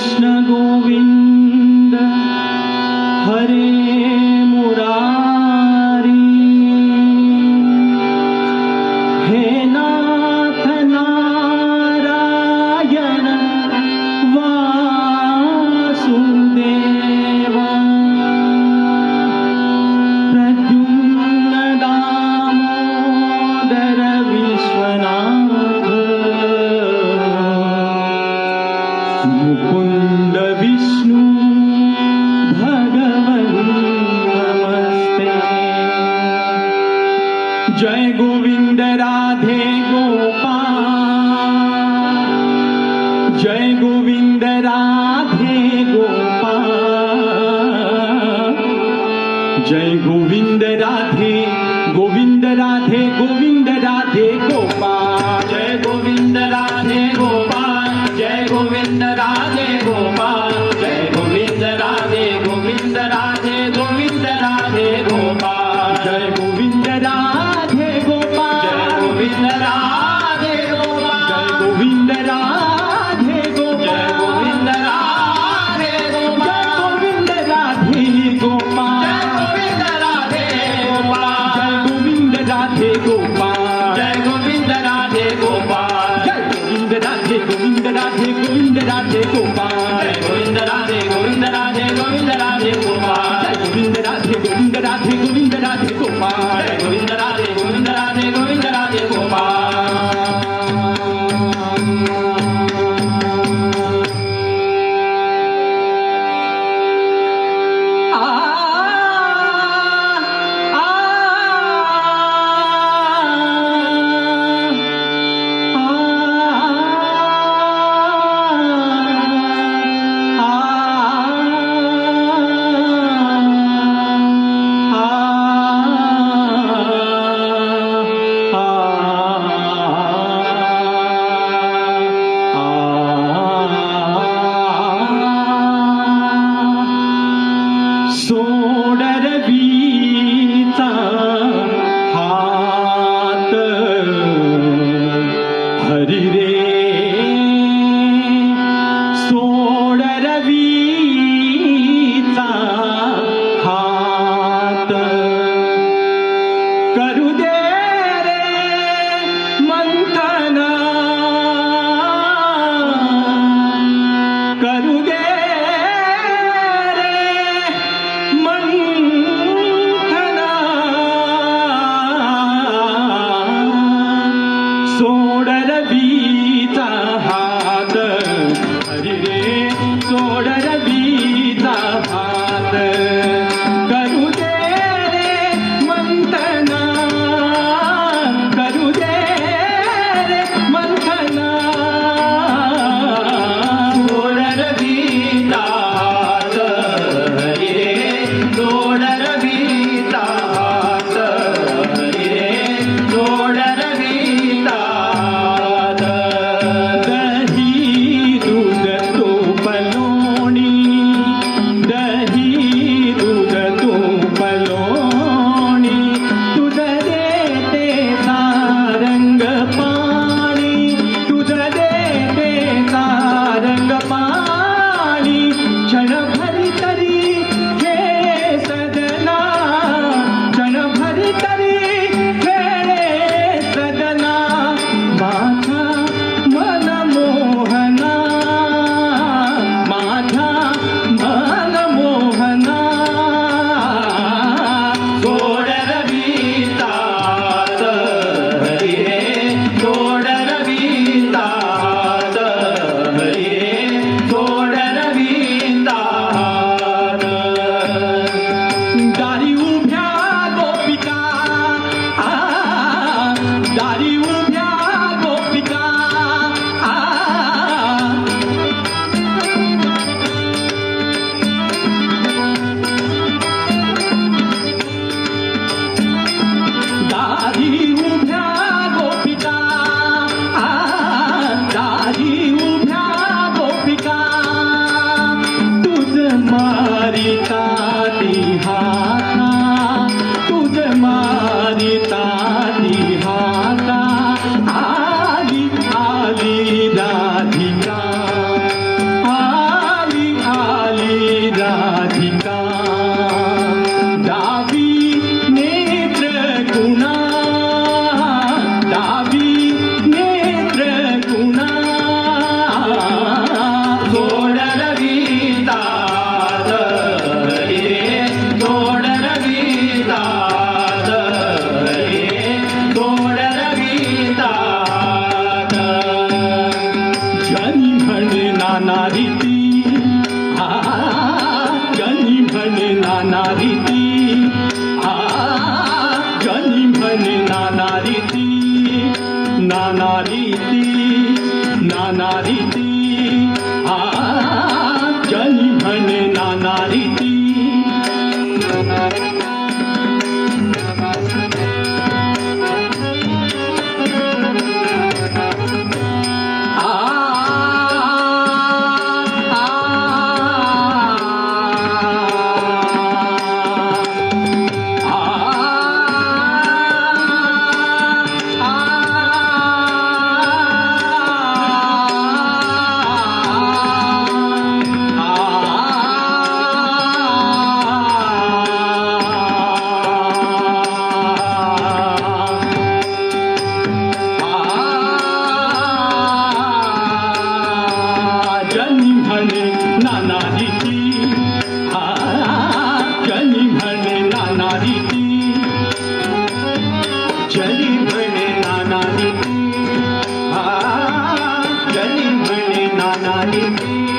Krishna Govinda Hare जय गोविंद राधे गोविंद राधे गोविंद राधे गो রাধে গোপাল। জয় গোবিন্দ রাধে গোপাল। জয় Govinda Radhe Govinda Radhe Govinda Radhe Gopal. Hari Re. নানা রীতি নানা রীতি নানালি